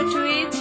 အထွေး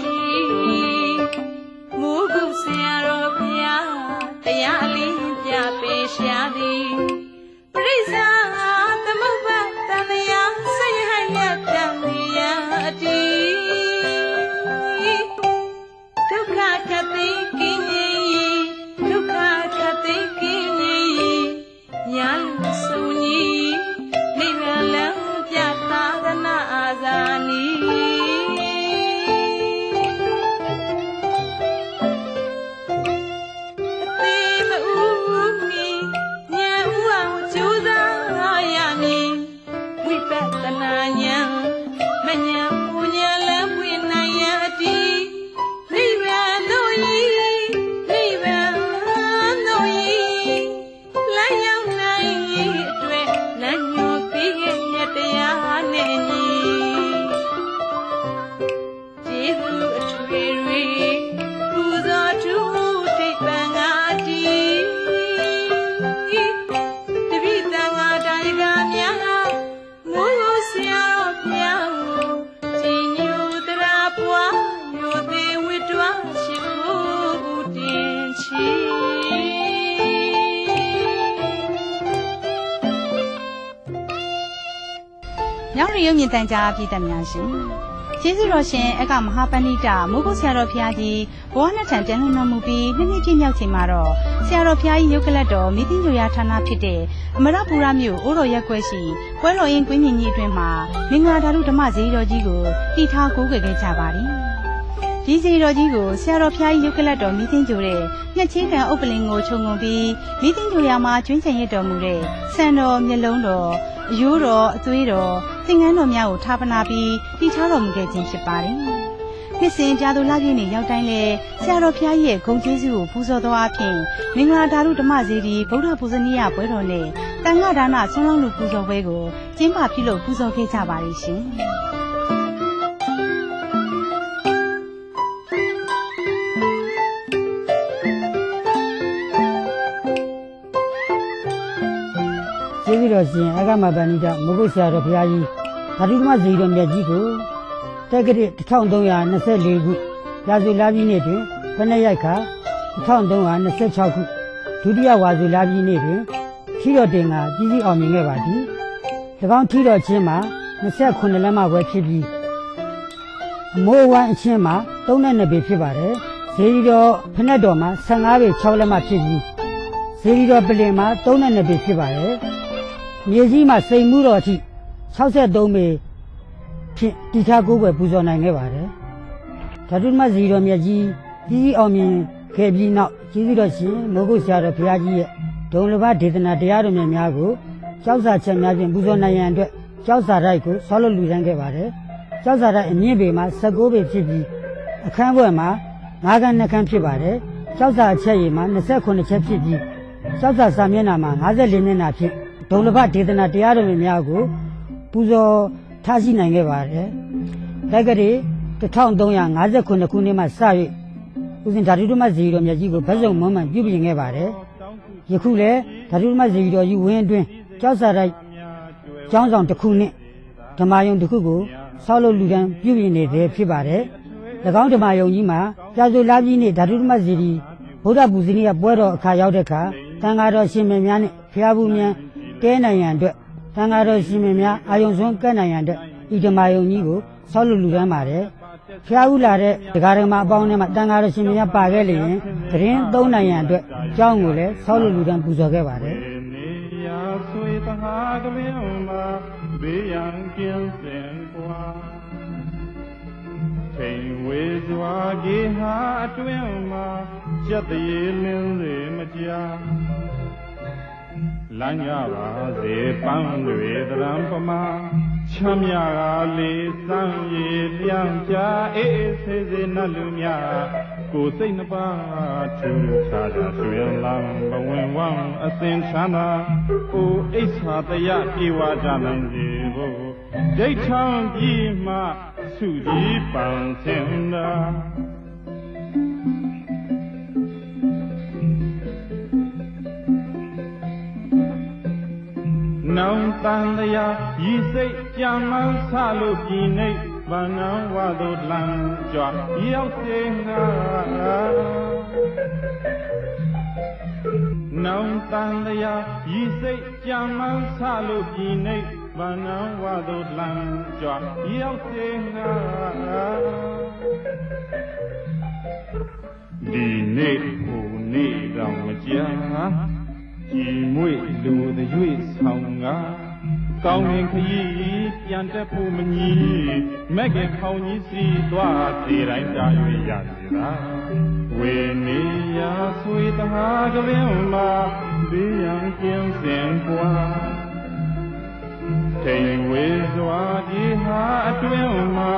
တန်ကြားပြည်သက်များရှင်ကျေးဇူးတော်ရှင်အကမဟာပဏိတမိုးကုတ်ဆရာတော်ဘုရားကြီးဘဝနှစ်ထံပြန်လွှတ်တော်မူပြီးနှစ်နှစ်ပြည့်မြောက်ချိန်မှာတော့ဆရာတော်ဘုရားကြီးရုပ်ကလတ်တော်မိသိညိုရဌာနဖြစ်တဲ့အမရပူရမြို့အိုးတော်ရက်ကွက်ရှိပွဲတော်ရင်ကွင်းမြင့်ကြီးအတွင်းမှာမင်္ဂလာဓာတုဓမ္မဇေယျတော်ကြီးကိုတည်ထားကိုးကွယ်ခဲ့ကြပါသည်ဒီစီတော်ကြီးကိုဆရာတော်ဖျားကြီးရုပ်ကလတ်တော်မိသိင်းကျိုတဲ့ငှက်ချင်းကံဥပလင်ကိုခြုံငုံပြီးမိသိင်းကျိုရမှာကျွင်းချင်ရတော်မူတဲ့ဆန်တော်မျက်လုံးတော်အယိုးတော်အသွေးတော်သင်္ကန်းတော်များကိုထားပနာပြီးတည်ထားတော်မူခဲ့ခြင်းဖြစ်ပါတယ်။နှစ်စဉ်ကြာသူလပြည့်နေ့ရောက်တိုင်းလဲဆရာတော်ဖျားကြီးရဲ့ဂုံကျေးဇူးကိုပူဇော်သောအဖြစ်မင်္ဂလာဓာတုဓမ္မဇေဒီဗုဒ္ဓပူဇနီယပွဲတော်နဲ့တန်ခါဒါနဆွမ်းလောင်းလူပူဇော်ပွဲကိုကျင်းပပြုလုပ်ပူဇော်ခဲ့ကြပါလိမ့်ရှင်။ ကျေးဇူးတော်ရှင်အဂမဗန္နိတမဂုတ်ဆရာတော်ဘုရားကြီးဓာတုဓမ္မဇီတော်မြတ်ကြီးကိုတက္ကရာ1324ခုရာဇူလာပြည်နေ့တွင်ဖဏရိုက်ခါ1326ခုဒုတိယဝါဇူလာပြည်နေ့တွင်ထီတော်တင်ကကြီးကြီးအောင်မြင်ခဲ့ပါသည်၎င်းထီတော်ချင်းမှာ29လက်မပွဲဖြစ်ပြီးအမိုးဝမ်းအချင်းမှာ32ပေဖြစ်ပါတယ်ဇေဒီတော်ဖဏတ်တော်မှာ15ပေ6လက်မဖြစ်ပြီးဇေဒီတော်ပလင်မှာ32ပေဖြစ်ပါတယ် မြေကြီးမှာစိန်မှုတော်အထိ63ပေဖြင့်တိထားကိုယ်ွယ်ပူဇော်နိုင်ခဲ့ပါတယ်ဓာတုမဇီတော်မြတ်ကြီးကြီးကြီးအောင်မြင်ခဲ့ပြီးနောက်ကျေးဇူးတော်ရှင်မိုးကုတ်ဆရာတော်ဘုရားကြီးရဲ့ဒုံလဘဒေသနာတရားတော်မြတ်များကိုကြောက်စာချက်များဖြင့်ပူဇော်နိုင်ရန်အတွက်ကြောက်စာတိုက်ကိုဆောလို့လူတန်းခဲ့ပါတယ်ကြောက်စာတိုက်အမြင့်ပေမှာ16ပေဖြစ်ပြီးအခန်းဘွယ်မှာ9ခန်း2ခန်းဖြစ်ပါတယ်ကြောက်စာအချက်ရည်မှာ28ချက်ဖြစ်ပြီးကြောက်စာစာမျက်နှာမှာ54မျက်နှာဖြစ် ဒုံလဘဒေသနာတရားတော်မြတ်များကိုပူဇော်ထားရှိနိုင်ခဲ့ပါတယ်တက္ကရီ1359ခုနှစ်မှစ၍ဦးဇင်ဓာတုဓမ္မဇီတော်မြတ်ကြီးကိုဗတ်စုံမွမ်းမံပြုပြင်ခဲ့ပါတယ်ယခုလည်းဓာတုဓမ္မဇီတော်ကြီးဝင်းအတွင်းကြောက်စာတိုက်ကျောင်းဆောင်တစ်ခုနှင့်ဓမ္မယုံတစ်ခုကိုဆောက်လုပ်လူတန်းပြုပြင်နေတဲ့ဖြစ်ပါတယ်၎င်းဓမ္မယုံကြီးမှာပြာဆိုလာပြည်နေ့ဓာတုဓမ္မဇီဒီဗုဒ္ဓပူဇနီးကပွဲတော်အခါရောက်တဲ့အခါတန်ဃာတော်ရှင်မင်းများနဲ့ဖျားဘူးများ တဲနိုင်ရန်အတွက်တန်ဃာတော်ရှင်မင်းများအာယုံစွန်းကဲ့နိုင်ရန်အတွက်ဤဓမ္မယုံကြီးကိုဆောက်လုပ်လူတန်းပါတယ်ဖျားဦးလာတဲ့ဒကာဒကမအပေါင်းထဲမှာတန်ဃာတော်ရှင်မင်းများပါခဲ့လျင်သတင်းသုံးနိုင်ရန်အတွက်ကျောင်းကိုလည်းဆောက်လုပ်လူတန်းပူဇော်ခဲ့ပါတယ်နေရာဆွေသဟာကလင်းမှာဘေးရန်ကင်းစင်ကွာချိန်ဝေစွာကေဟာအတွင်းမှာရက်တရေလင်းစေမကြာ လမ်းကြပါစေပန်းတွေတရံပမာချမ်းမြကားလေးစမ်းရည်လျံပြအေးအေးဆေးဆေးနတ်လူများကိုယ်စိတ်နှပါထူးခြားတာဆွေလံဘဝင်ဝံအစင်ချမ်းသာအိုအိဆာတယပြေဝကြနိုင်စေဖို့ဒိဋ္ဌံပြီးမှစုကြည်ပန်စင်သာ နောင်တန်လျာဤစိတ်ကြံမှန်းဆလို့ပြည်နေဗန္နဝသို့လမ်းကြွရောက်စေငါနောင်တန်လျာဤစိတ်ကြံမှန်းဆလို့ပြည်နေဗန္နဝသို့လမ်းကြွရောက်စေငါဒီနေ့ဟိုနေ့တော့မကြာ ကြည်မွေလူတွေရွေ့ဆောင်ငါကောင်းရင်ခရီးပြန်တက်ဖို့မညီမက်ကခေါင်းကြီးစီသွားစီတိုင်းတာ၍ရစီသာဝေနေရာဆွေတဟာကလင်းမှာဘေးရန်ကျင်းစင်ပွားထိန်ဝေစွာဒီဟာအတွင်းမှာ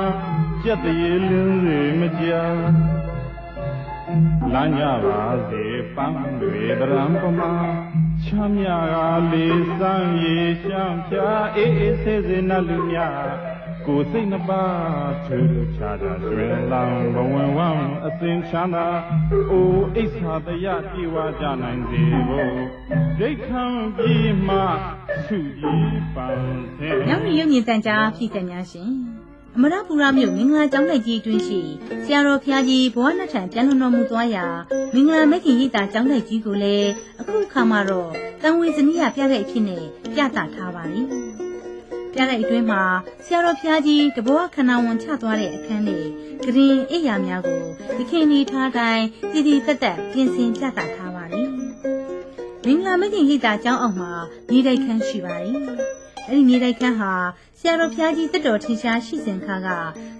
ကြက်တရေလင်းစေမကြာ လမ်းကြပါစေပန်းတွေဗရံပမာချမ်းမြကားလေးစမ်းရေရှမ်းဖြာအေးအေးဆေးဆေးနတ်လူများကိုယ်စိတ်နှပါထူးခြားတာတွင်လောင်ဘဝင်ဝမ်းအစင်ချမ်းသာအိုအိဆာတရပြေဝကြနိုင်စေဖို့ဒိဋ္ဌံပြေမှသူကြီးပန်းဆင်း။ညောင်ရီရုပ်မြင်တန်ကြားပြည်သက်များရှင်။ အမရပူရမြို့မင်္ဂလာကျောင်းတိုက်ကြီးအတွင်းရှိဆရာတော်ဖျားကြီးဘဝနှစ်ထံပြန်လွန်တော်မူသွားရာမင်္ဂလာမဂ္ဂင်ရိပ်သာကျောင်းတိုက်ကြီးကိုလည်းအခုအခါမှာတော့တန်ဝေဇနီးရပြတဲ့အဖြစ်နဲ့ပြသထားပါလိမ့်။ပြတဲ့အတွင်းမှာဆရာတော်ဖျားကြီးတဘောခန္ဓာဝန်ချသွားတဲ့အခန်းနဲ့ဂရင်အိယာများကိုဒီခင်ဒီထားတိုင်းတည်တည်တက်တက်ပြင်ဆင်ပြသထားပါလိမ့်။မင်္ဂလာမဂ္ဂင်ရိပ်သာကျောင်းအောင်မှာမြေတိုက်ခန်းရှိပါလိမ့်။ အဲ့ဒီမြေတိုက်ခန်းဟာဆရာတော်ဖျားကြီးတက်တော်ထင်ရှားရှိစဉ်ခါက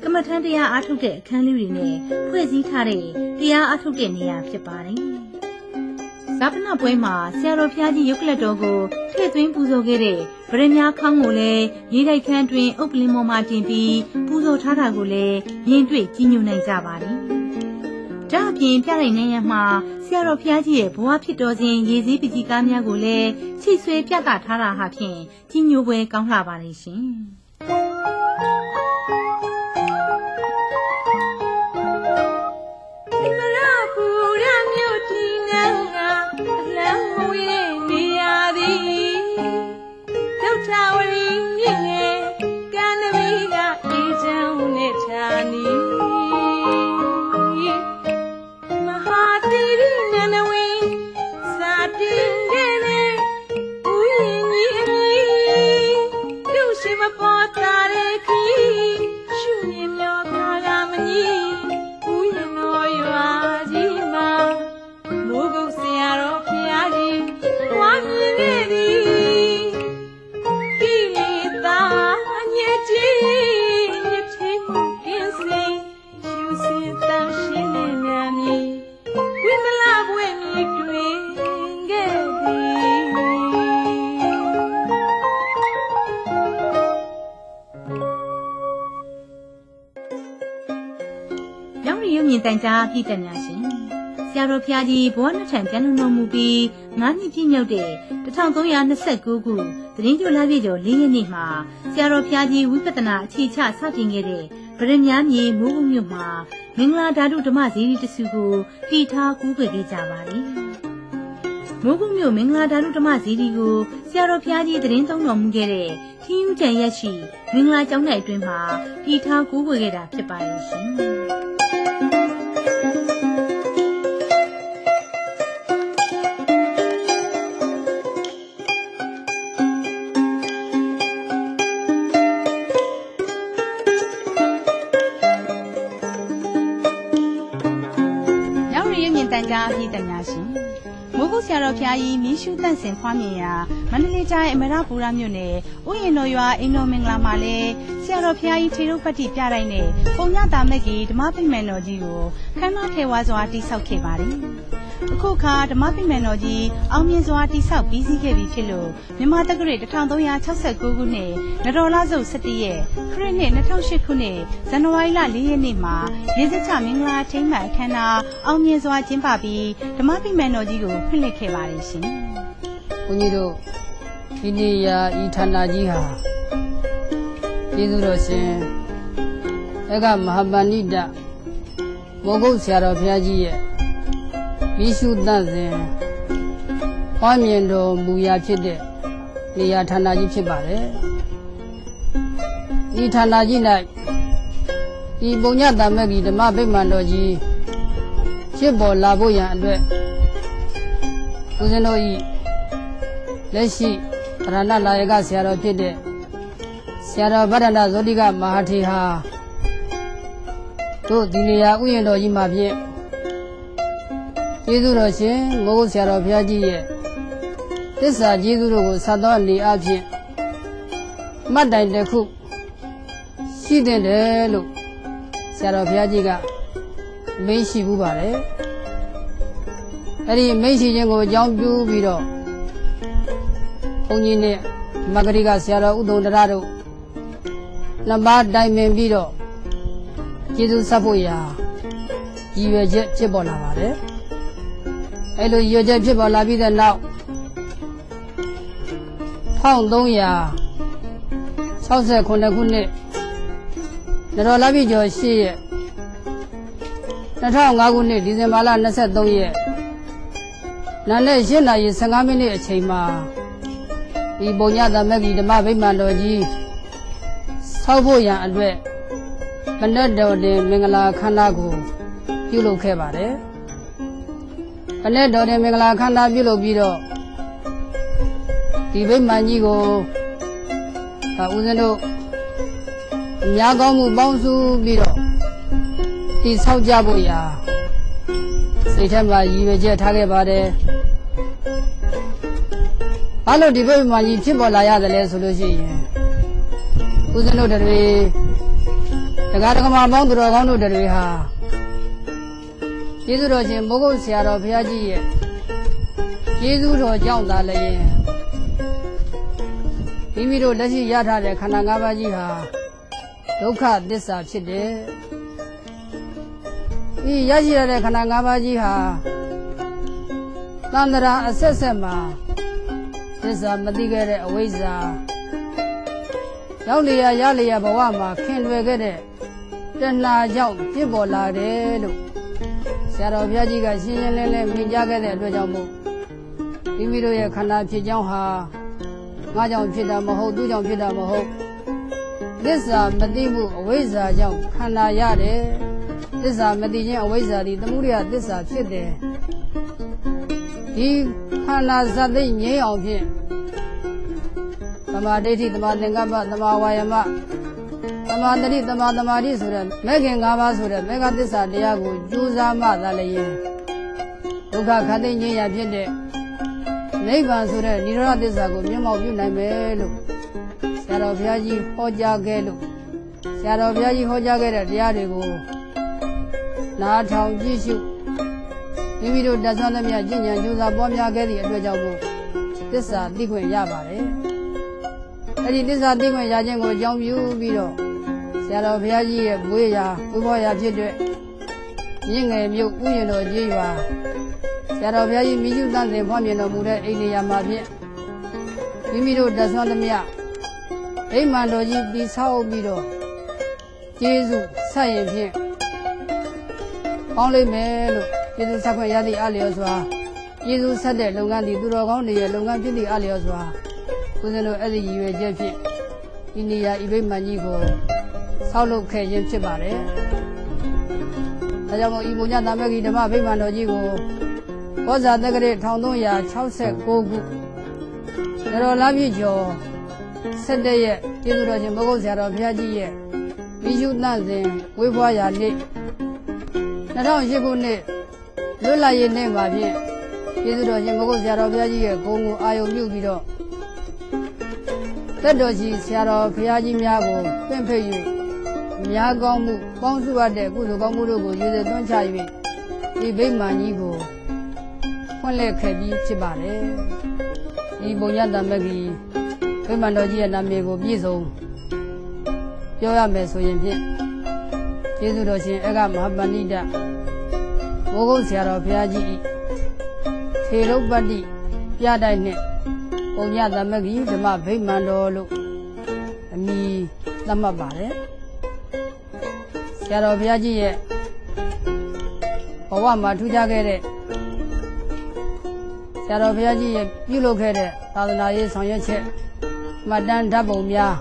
ကမ္မထမ်းတရားအားထုတ်တဲ့အခန်းလေးတွေနဲ့ဖွဲ့စည်းထားတဲ့တရားအားထုတ်တဲ့နေရာဖြစ်ပါတယ်။ဇာပနပွဲမှာဆရာတော်ဖျားကြီးရုပ်ကလတ်တော်ကိုထည့်သွင်းပူဇော်ခဲ့တဲ့ဗရမ ्या ခေါင်းကိုလည်းမြေတိုက်ခန်းတွင်အုပ်ပလင်းပေါ်မှာတင်ပြီးပူဇော်ထားတာကိုလည်းမြင်တွေ့ကြည်ညိုနိုင်ကြပါတယ်။ ဒါအပြင်ပြလိုက်နေရမှာဆရာတော်ဖျားကြီးရဲ့ဘဝဖြစ်တော်စဉ်ရေစည်းပကြီးကားများကိုလည်းချိဆွဲပြသထားတာဟာဖြင့်ကြီးညိုပွဲကောင်းလှပါလိမ့်ရှင်။ ရောင်ရီရုံမြင်တန်ကြားပြည်သက်များရှင်ဆရာတော်ဖျားကြီးဘဝနှစ်ထံပြန်လွန်တော်မူပြီး9နှစ်ပြည့်မြောက်တဲ့1329ခုသတင်းကြိုလာပြည့်ကျော်၄ရက်နေ့မှာဆရာတော်ဖျားကြီးဝိပဿနာအခြေချစတင်ခဲ့တဲ့ဗရမ ्या မြေမိုးကုတ်မြို့မှာမင်္ဂလာဓာတုဓမ္မဇီရီတစုကိုတည်ထားကူးခွေခဲ့ကြပါလိမ့်မိုးကုတ်မြို့မင်္ဂလာဓာတုဓမ္မဇီရီကိုဆရာတော်ဖျားကြီးသတင်းသုံးတော်မူခဲ့တဲ့ထင်းယူကျန်ရက်ရှိမင်္ဂလာကျောင်း၌အတွင်းမှာတည်ထားကူးခွေခဲ့တာဖြစ်ပါရဲ့ရှင် ရီရမြင့်တန်ကြားပြည်တများရှင်မိုးကုတ်ဆရာတော်ဖျားကြီးမီးရှုတန့်စင်ဖွားမြင်ရာမန္တလေးတိုင်းအမရပူရမြို့နယ်ဥယျာဉ်တော်ရွာအင်းတော်မင်္ဂလာမှာလဲဆရာတော်ဖျားကြီးထေရုပ်ပတ္တိပြတိုင်းနဲ့ပုံညတာမက်ကြီးဓမ္မပိမှန်တော်ကြီးကိုခမ်းနားထေဝါစွာတိဆောက်ခဲ့ပါတယ် အခုခါဓမ္မပိမှန်တော်ကြီးအောင်မြင်စွာတိဆောက်ပြီးစီးခဲ့ပြီဖြစ်လို့မြန်မာတက္ကရာ1369ခုနှစ်နတော်လစုပ်17ရက်ခရစ်နှစ်2008ခုနှစ်ဇန်နဝါရီလ4ရက်နေ့မှာရင်းစချမင်္ဂလာထိမ်းမှန်အခမ်းအနားအောင်မြင်စွာကျင်းပပြီးဓမ္မပိမှန်တော်ကြီးကိုဖွင့်လှစ်ခဲ့ပါတယ်ရှင်။ဘုန်းကြီးတို့ဒီနေ့ရာဤဌာနကြီးဟာကျေးဇူးတော်ရှင်အကမဟာပဏိတမောဂုတ်ဆရာတော်ဘုရားကြီးရဲ့ မိရှုတတ်စဉ်ဟောမြင်တော်မူရာဖြစ်တဲ့နေရာဌာနကြီးဖြစ်ပါတယ်ဒီဌာနကြီး၌ဒီပုံညတမက်ကြီးဓမ္မဗိမာန်တော်ကြီးဖြစ်ပေါ်လာဖို့ရန်အတွက်ဦးဇင်းတို့ဤလက်ရှိဗရဏလာယကဆရာတော်ဖြစ်တဲ့ဆရာတော်ဗရဏဇောတိကမဟာထေဟာတို့ဒီနေရာဥယျာဉ်တော်ကြီးမှာဖြင့် ကျေးဇူးတော်ရှင်မိုးဆရာတော်ဘုရားကြီးရဲ့သစ္စာကျေးဇူးတို့ကိုဆက်တော်နေအဖြစ်မှတ်တိုင်တစ်ခုရှိတဲ့တယ်လို့ဆရာတော်ဘုရားကြီးကမိန့်ရှိဘူးပါတယ်အဲ့ဒီမိန့်ရှိခြင်းကိုအကြောင်းပြုပြီးတော့ဘုန်းကြီးနဲ့မဂရိကဆရာတော်ဥဒ္ဒုံတရတို့နှစ်ပါးတိုင်ပင်ပြီးတော့ကျေးဇူးဆက်ဖို့ရာရည်ရွယ်ချက်ဖြစ်ပေါ်လာပါတယ် အဲ့လိုရည်ရွယ်ချက်ဖြစ်ပေါ်လာပြီးတဲ့နောက်1369ခုနှစ်နတော်လာပြီကျော်8ရက်2005ခုနှစ်ဒီဇင်ဘာလ23ရက်နာနဲ့8နာရီ15မိနစ်အချိန်မှာဒီပုံညသမက်ကြီးဓမ္မဗိမာန်တော်ကြီးဆောက်ဖို့ရန်အတွက်မနက်တော်တင်မင်္ဂလာခန္ဓာကိုပြုလုပ်ခဲ့ပါတယ်။ မနက်တော်တင်မင်္ဂလာခန္ဓာပြုလုပ်ပြီးတော့ဒီဗိမာန်ကြီးကိုဒါဦးဇင်းတို့အများကောင်းမှုပေါင်းစုပြီးတော့ဒီဆောက်ကြဖို့ရာစိတ်ထဲမှာရည်ရွယ်ချက်ထားခဲ့ပါတယ်။ဘာလို့ဒီဗိမာန်ကြီးဖြစ်ပေါ်လာရတယ်လဲဆိုလို့ရှိရင်ဦးဇင်းတို့တွေတရားဓမ္မပေါင်းသူတော်ကောင်းတို့တွေဟာ ကျေးဇူးတော်ရှင်မိုးကုတ်ဆရာတော်ဘုရားကြီးရဲ့ကျေးဇူးတော်ကြောင့်သာလည်းမိမိတို့လက်ရှိရထားတဲ့ခန္ဓာ၅ပါးကြီးဟာဒုက္ခသစ္စာဖြစ်တယ်။ဒီရရှိရတဲ့ခန္ဓာ၅ပါးကြီးဟာသန္တရာအဆက်ဆက်မှာသစ္စာမသိခဲ့တဲ့အဝိဇ္ဇာရောက်လျာရလျာဘဝမှာခင်လွယ်ခဲ့တဲ့တဏှာကြောင့်ဖြစ်ပေါ်လာတယ်လို့ ဆရာတော်ဘုရားကြီးကရှင်းရှင်းလင်းလင်းမြင်ကြားခဲ့တဲ့အတွက်ကြောင့်မို့မိမိတို့ရဲ့ခန္ဓာဖြစ်ကြောင်းဟာငါကြောင့်ဖြစ်တာမဟုတ်သူကြောင့်ဖြစ်တာမဟုတ်သစ္စာမသိမှုအဝိဇ္ဇာကြောင့်ခန္ဓာရတယ်သစ္စာမသိခြင်းအဝိဇ္ဇာသည်သမှုရိယသစ္စာဖြစ်တယ်ဒီခန္ဓာဇတ်သိငြိမ်းအောင်ဖြင့်သမာဓိဋ္ဌိသမာသင်္ကပ္ပသမာဝါယမသ မာတတိသမာသမာဓိဆိုတဲ့မဲ့ခင်၅ပါးဆိုတဲ့မေဃသစ္စာတရားကိုကြိုးစားမှသာလျင်ဒုက္ခခတ်သိငြိမ်းရဖြစ်တဲ့နိဗ္ဗာန်ဆိုတဲ့និရောဓသစ္စာကိုမျက်မှောက်ပြုနိုင်မယ်လို့ဆရာတော်ဘုရားကြီးဟောကြားခဲ့လို့ဆရာတော်ဘုရားကြီးဟောကြားခဲ့တဲ့တရားတွေကိုနားထောင်ကြည့်ရှုမိမိတို့တတ်ဆွမ်းသမျှကျင့်ကြံကြိုးစားပွားများခဲ့သည့်အတွက်ကြောင့်မို့သစ္စာသိခွင့်ရပါတယ်အဲ့ဒီသစ္စာသိခွင့်ရခြင်းကိုအကြောင်းပြုပြီးတော့ ဆရာတော်ဘုရားကြီးရဲ့ဘွေးရာဘွေးဘောရာဖြစ်တဲ့မြင့်ငယ်မြို့ဥယျာဉ်တော်ကြီးရွာဆရာတော်ဘုရားကြီးမိရှုတန်စင်ဖွင့်မြင်တော်မူတဲ့အိမ်နေရာမှာဖြင့်မိမိတို့တဆွမ်းသမျှအိမ်မန်တော်ကြီးတည်ဆောက်ပြီးတော့ကျေးဇူးဆက်ရင်ဖြင့်ပေါင်းလိုက်မယ်လို့ကျေးဇူးဆက်ခွင့်ရသည့်အလျော်စွာကျေးဇူးဆက်တဲ့လုပ်ငန်းဒီသူတော်ကောင်းတွေရဲ့လုပ်ငန်းဖြစ်သည့်အလျော်စွာဦးဇင်းတို့အဲ့ဒီရည်ရွယ်ချက်ဖြင့်ဒီနေရာဤဗိမာန်ကြီးကို ဆောက်လုပ်ခဲ့ခြင်းဖြစ်ပါတယ်။ဒါကြောင့်မို့ဤဘုညသမဂ္ဂီဓမ္မဗိမာန်တော်ကြီးကိုဘောဇာတက္ကရာ1369ခုနရောလာပြည့်ကျော်17ရက်ကျေးဇူးတော်ရှင်ဘုဂုတ်ဆရာတော်ဘုရားကြီးရဲ့မိရှုတန့်စဉ်ဝေးဖွားရာနေ့2008ခုနှစ်လွတ်လပ်ရေးနေ့မှာဖြင့်ကျေးဇူးတော်ရှင်ဘုဂုတ်ဆရာတော်ဘုရားကြီးရဲ့ဂုဏ်ကိုအာယုံပြုပြီးတော့တက်တော်ကြီးဆရာတော်ဘုရားကြီးများကိုသင်ဖိတ်၍ များကောင်းမှုပေါင်းစုရတဲ့ကုသိုလ်ကောင်းမှုတို့ကိုရည်စည်သွင်းချ၍ဒီဗိမာန်ကြီးကိုဖွင့်လှစ်ခဲ့ပြီးဖြစ်ပါတယ်။ဒီပုံညတမဂီဗိမာန်တော်ကြီးရဲ့နာမည်ကိုပြည့်စုံပြောရမယ်ဆိုရင်ဖြင့်ကျေးဇူးတော်ရှင်အကမဟာပဏိတဘိုးကုတ်ဆရာတော်ဘုရားကြီးထေရုပ်ပတ္တိပြတိုက်နှင့်ပုံညသမဂီဓမ္မဗိမာန်တော်လို့အမည်သတ်မှတ်ပါတယ် ဆရာတော်ဘုရားကြီးရဲ့ဘဝမှာထူးခြားခဲ့တဲ့ဆရာတော်ဘုရားကြီးရဲ့ပြုလုပ်ခဲ့တဲ့သာသနာရေးဆောင်ရွက်ချက်မှတ်တမ်းဓာတ်ပုံများ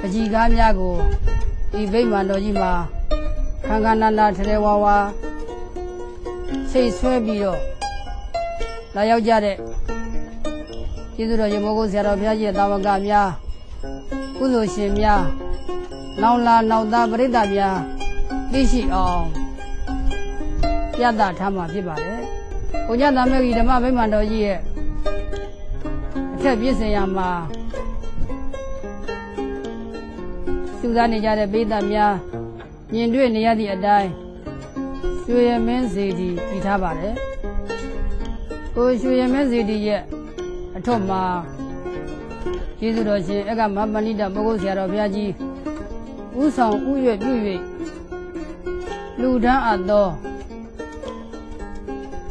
ပကြီကားများကိုဒီဗိမာန်တော်ကြီးမှာခန်းခန်းနာနာထထဲဝါဝါစိတ်ဆွဲပြီးတော့လာရောက်ကြတဲ့ကျေးဇူးတော်ရေမိုးကိုဆရာတော်ဘုရားကြီးရဲ့တာဝကများကုသိုလ်ရှင်များ နောင်လာနောင်သားပရိသတ်များသိရှိအောင်ပြသထားမှာဖြစ်ပါတယ်။ကိုညတမေကြီးဓမ္မဗိမာန်တော်ကြီးရဲ့အထက်ပြည့်စင်ရမှာစူးစမ်းနေကြတဲ့ပိသတ်များမြင်တွေ့နေရသည့်အတိုင်းရွှေရမင်းစီတီပြီးထားပါတယ်။ကိုရွှေရမင်းစီတီရဲ့အထွတ်မှာကျေးဇူးတော်ရှင်အကမမဏိတမဂုတ်ဆရာတော်ဘုရားကြီး ဥဆောင်ဥရွပြု၍လူဒန်းအပ်သော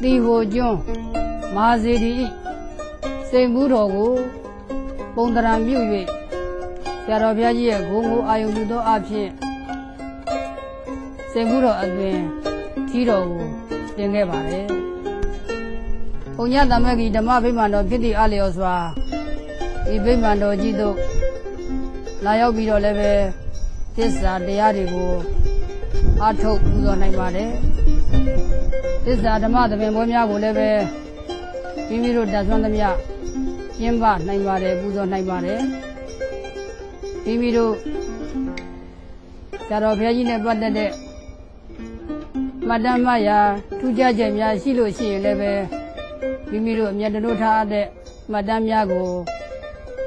တီဟိုကျွန်းမာစီတီ၏စိန်ဘူးတော်ကိုပုံတရံပြု၍ဆရာတော်ဘုရားကြီးရဲ့ဂုဏ်ကိုအာယုံပြုသောအဖြစ်စိန်ဘူးတော်အသွင်ထီတော်ကိုတင်ခဲ့ပါတယ်။ဘုံညတမဂီဓမ္မဗိမာန်တော်ဖြစ်သည့်အလျော်စွာဒီဗိမာန်တော်ကြီးတို့လာရောက်ပြီးတော့လည်းပဲ သစ္စာတရားတွေကိုအထုတ်ပူဇော်နိုင်ပါတယ်သစ္စာဓမ္မသဘင်ပွဲများကိုလည်းပဲမိမိတို့တတ်ဆွမ်းသမျှကျင်းပနိုင်ပါတယ်ပူဇော်နိုင်ပါတယ်မိမိတို့ဆရာတော်ဘုရားကြီးနဲ့ပတ်သက်တဲ့မတ္တမယာထူးခြားချက်များရှိလို့ရှိရင်လည်းပဲမိမိတို့အမြတ်တလို့ထားတဲ့မှတ်တမ်းများကို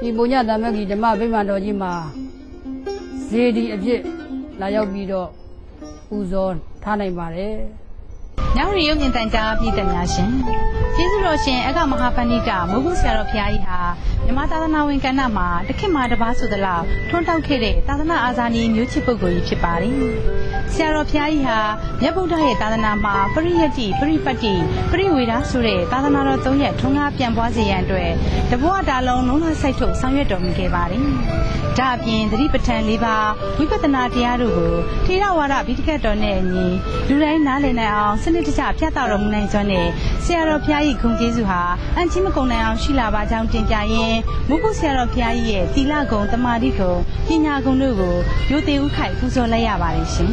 ဒီပုညသမဂီဓမ္မဗိမာန်တော်ကြီးမှာ ဇေဒီအဖြစ်လာရောက်ပြီးတော့ပူဇော်ထားနိုင်ပါတယ်ညောင်ရီရုပ်မြင်တန်ကြားပြည်သက်များရှင် ကျေးဇူးတော်ရှင်အကမဟာပဏိတမိုးကုဆရာတော်ဘုရားကြီးဟာမြမသာသနာဝင်ကဏ္ဍမှာတခင်မှာတပါးဆိုသလောက်ထွန်းတောက်ခဲ့တဲ့သာသနာအာဇာနည်မျိုးချစ်ပုဂ္ဂိုလ်ကြီးဖြစ်ပါတယ်ဆရာတော်ဘုရားကြီးဟာမြတ်ဗုဒ္ဓရဲ့သာသနာမှာပရိယတ္တိပရိပတ်တိပရိဝေဒဆိုတဲ့သာသနာတော်၃ရက်ထွန်းကားပြန်ပွားစေရန်အတွက်တဘဝတာလုံးလုံးလစိုက်ထုတ်ဆောင်ရွက်တော်မူခဲ့ပါတယ်ဒါအပြင်သတိပဋ္ဌာန်၄ပါးဝိပဿနာတရားတို့ကိုထေရဝါဒဗိဓကတ်တော်နဲ့အညီလူတိုင်းနားလည်နိုင်အောင်စနစ်တကျပြသတော်မူနိုင်စွမ်းနဲ့ဆရာတော်ဘုရားကြီးဂုဏ်ကျေးဇူးဟာအန်ချီမကုန်နိုင်အောင်ရှိလာပါကြောင်းတင်ပြရင်းမုဂုဆရာတော်ဘုရားကြီးရဲ့သီလဂုဏ်တမာတိဂုဏ်ပညာဂုဏ်တို့ကိုရိုသေဥခိုက်ပူဇော်လိုက်ရပါတယ်ရှင်